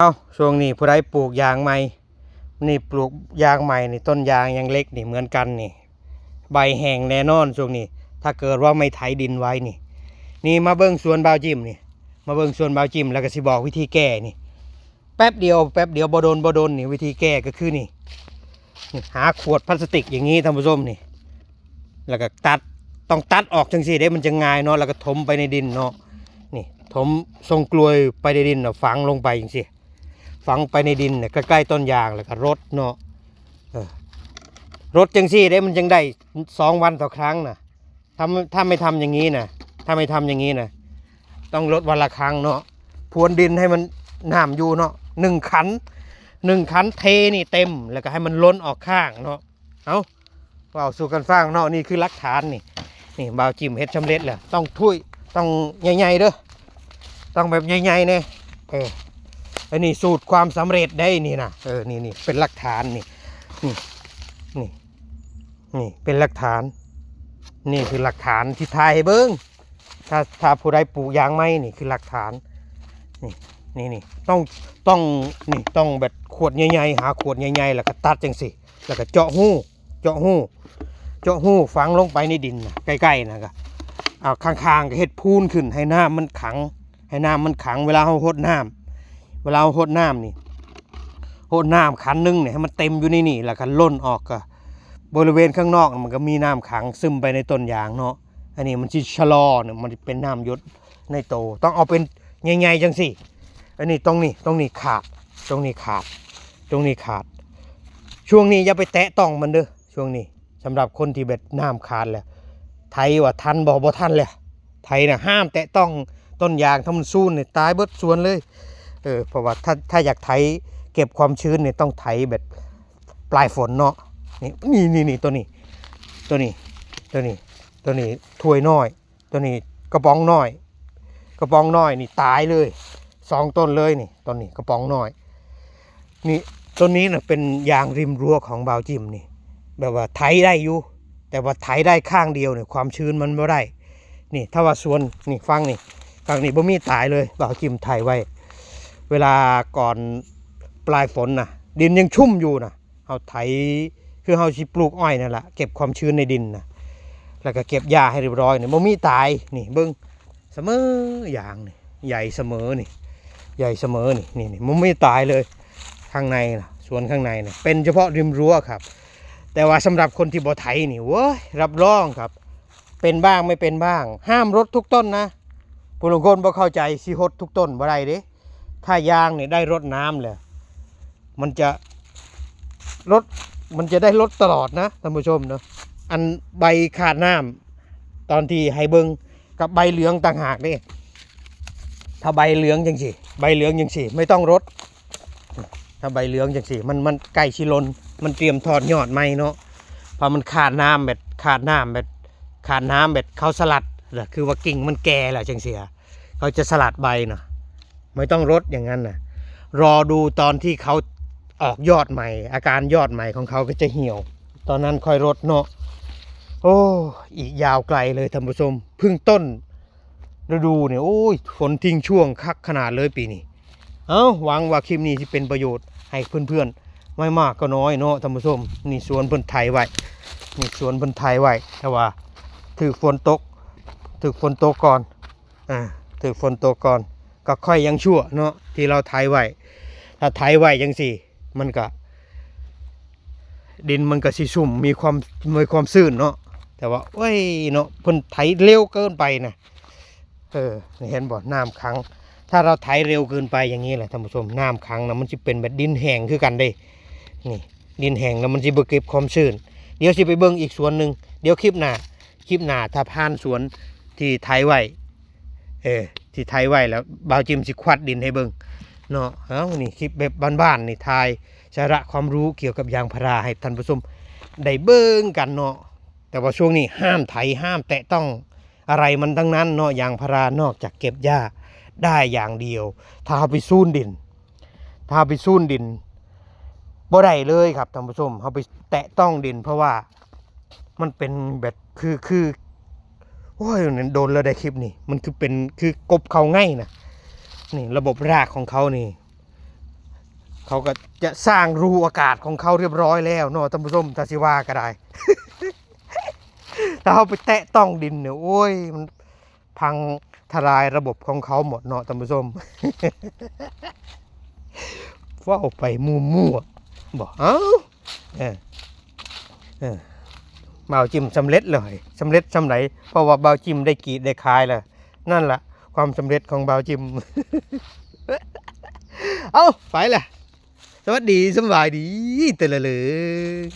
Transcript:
เอาช่วงนี้ผู้ใดปลูกยางใหม่ นี่ปลูกยางใหม่นี่ต้นยางยังเล็กนี่เหมือนกันนี่ ใบแห้งแน่นอนช่วงนี้ ถ้าเกิดว่าไม่ไถดินไว้นี่ นี่มาเบิ้งสวนบาวจิมนี่ มาเบิ้งสวนบาวจิมแล้วก็สิบอกวิธีแก้นี่ แป๊บเดียวแป๊บเดียวบโดนบโดนนี่วิธีแก้ก็คือนี่ หาขวดพลาสติกอย่างนี้ท่านผู้ชมนี่ แล้วก็ตัดต้องตัดออกจังสิได้มันจะง่ายเนาะแล้วก็ถมไปในดินเนาะนี่ถมทรงกลวยไปในดินเนาะฝังลงไปจังสิ ฝังไปในดินเนี่ยใกล้ๆต้นยางแล้วก็รดเนาะรดจังสิได้มันจังได้สองวันต่อครั้งนะถ้าไม่ถ้าไม่ทำอย่างนี้นะถ้าไม่ทำอย่างนี้นะต้องรดวันละครั้งเนาะพรวนดินให้มันน้ำอยู่เนาะหนึ่งขันหนึ่งขันเทนี่เต็มแล้วก็ให้มันล้นออกข้างเนาะเอาว่าวสู่กันฟังเนาะนี่คือหลักฐานนี่นี่บ่าวจิ้มเฮ็ดสำเร็จแหล้วต้องถ้วยต้องใหญ่ๆเด้อต้องแบบใหญ่ๆเนี่ยเออ อันนี้สูตรความสำเร็จได้นี่นะเออนี่นี่เป็นหลักฐานนี่นี่นี่นี่เป็นหลักฐาน นี่คือหลักฐานที่ทายให้เบิ้งถ้าถ้าผู้ใดปลูกยางไม้นี่คือหลักฐานนี่นี่นี่ต้องต้องนี่ต้องแบบขวดใหญ่ๆหาขวดใหญ่ๆแล้วก็ตัดจังสิแล้วก็เจาะหูเจาะหูเจาะหูฝังลงไปในดินนะใกล้ๆนะก็เอาข้างๆก็เฮ็ดพูนขึ้นให้น้ำมันขัง ให้น้ำมันขังเวลาเราหดน้ำ วลาเราหดน้ำนี่หดน้ำขันหนึงเนี่ยให้มันเต็มอยู่ในนี่แล้วก็ล้นออกก็บริเวณข้างนอกมันก็มีน้ำขังซึมไปในต้นยางเนาะอันนี้มันสิชะลอเนี่ยมันเป็นน้ำหยศในโต ต้องเอาเป็นใหญ่ๆจังสิอันนี้ตรงนี้ตรงนี้ขาดตรงนี้ขาด ตรงนี้ขาด ช่วงนี้อย่าไปแตะต้องมันเด้อช่วงนี้สำหรับคนที่เบ็ดน้ำขาดแล้วไทยว่าทันบ่บ่ทันเลยไทยน่ะห้ามแตะต้องต้นยางถ้ามันสู้เนี่ยตายเบิดสวนเลย ออเพราะว่าถ้าถ้าอยากไถเก็บความชื้นเนี่ยต้องไถแบบปลายฝนเนาะนี่นี่นี่นี่ตัวนี้ ตัวนี้ตัวนี้ตัวนี้ถ้วยน้อย ตัวนี้กระป๋องน้อย กระป๋องน้อยนี่ตายเลยสองต้นเลยนี่ต้นนี้กระป๋องน้อย นี่ต้นนี้น่ะเป็นยางริมรั้วของบาวจิมนี่ แบบว่าไถได้อยู่แต่ว่าไถได้ข้างเดียวเนี่ยความชื้นมันไม่ได้ นี่ถ้าว่าสวนนี่ฟังนี่ฟังนี่บ่มีตายเลยบาวจิมไถไว้ เวลาก่อนปลายฝนนะดินยังชุ่มอยู่นะเอาไถคือเอาชิปลูกอ้อยนั่นแหละเก็บความชื้นในดินนะแล้วก็เก็บหญ้าให้เรียบร้อยเนี่ยบ่มีตายนี่เบิ้งเสมออย่างนี่ใหญ่เสมอนี่ ใหญ่เสมอนี่นี่นี่มันไม่ตายเลยข้างในนะสวนข้างในเนี่ยเป็นเฉพาะริมรั้วครับ แต่ว่าสำหรับคนที่บ่ไถนี่เว้ยรับรองครับ เป็นบ้างไม่เป็นบ้าง ห้ามรดทุกต้นนะผู้ลงคนบ่เข้าใจสิฮดทุกต้นบ่ได้เด้ ถ้ายางเนี่ยได้รดน้ำเลยมันจะรดมันจะได้รดตลอดนะท่านผู้ชมเนาะอันใบขาดน้ำตอนที่ให้เบิงกับใบเหลืองต่างหากเด้ถ้าใบเหลืองจังสิใบเหลืองจังสิไม่ต้องรดถ้าใบเหลืองจังสิมันมันใกล้ชิลนมันเตรียมถอดยอดไหมเนาะพอมันขาดน้ำแบบขาดน้ำแบบขาดน้ำแบบเขาสลัดคือว่ากิ่งมันแก่แล้วจังเสียเขาจะสลัดใบเนาะ ไม่ต้องรดอย่างนั้นนะรอดูตอนที่เขาออกยอดใหม่ อาการยอดใหม่ของเขาก็จะเหี่ยว ตอนนั้นค่อยรดเนาะโอ้อีกยาวไกลเลยท่านผู้ชมพึ่งต้นฤดูเนี่ยโอ้ยฝนทิ้งช่วงคักขนาดเลยปีนี้เอาหวังว่าคลิปนี้ที่เป็นประโยชน์ให้เพื่อนๆไม่มากก็น้อยเนาะท่านผู้ชมนี่สวนเพิ่นไทยไว้นี่สวนเพิ่นไทยไว้แต่ว่าถือฝนตกถือฝนตกก่อนอ่าถือฝนตกก่อน ก็ค่อยยังชั่วเนาะที่เราไทยไว้ถ้าไทยไว้ยังสี่ มันก็ ดินมันก็สิชุ่มมีความมีความซื่นเนาะแต่ว่าโอ้ยเนาะเพิ่นไถเร็วเกินไปนะเออเห็นบ่น้ำขัง ถ้าเราไถเร็วเกินไปอย่างนี้แหละท่านผู้ชมน้ำขังนะมันจะเป็นแบบดินแห้งคือกันเด้นี่ดินแห้งแล้วมันจะบ่เก็บความชื้นเดี๋ยวสิไปเบิ่งอีกสวนหนึ่งเดี๋ยวคลิปหน้าคลิปหน้าถ้าผ่านสวนที่ไถไว้เออ ที่ไถไว้แล้วบ่าวจิมสิควัดดินให้เบิ่งเนาะเอ้านี่คลิปแบบบ้านๆนี่ทายสาระความรู้เกี่ยวกับยางพาราให้ท่านผู้ชมได้เบิ่งกันเนาะแต่ว่าช่วงนี้ห้ามไถห้ามแตะต้องอะไรมันทั้งนั้นเนาะยางพารานอกจากเก็บหญ้าได้อย่างเดียว ถ้าเอาไปซูนดิน ถ้าเอาไปซูนดินบ่ได้เลยครับท่านผู้ชมเอาไปแตะต้องดิน เพราะว่ามันเป็นแบบคือคือ โอ้ยโดนแล้วได้คลิปนี่ มันคือเป็นคือกบเขาง่ายนะนี่ระบบรากของเขานี่เขาก็จะสร้างรูอากาศของเขาเรียบร้อยแล้วเนาะท่านผู้ชมตาสิว่าก็ได้ถ้าเขาไปแตะต้องดินเนี่ยโอ้ยมันพังทลายระบบของเขาหมดเนาะท่านผู้ชมว่าไปมั่วๆบอกเอ้าเออเออ เบาจิมสำเร็จเลยสำเร็จสำไหนเพราะว่าเบาจิมได้กรีดได้คายแล้วนั่นแหละความสำเร็จของเบาจิมเอาไปละสวัสดีสบายดีเตละเลย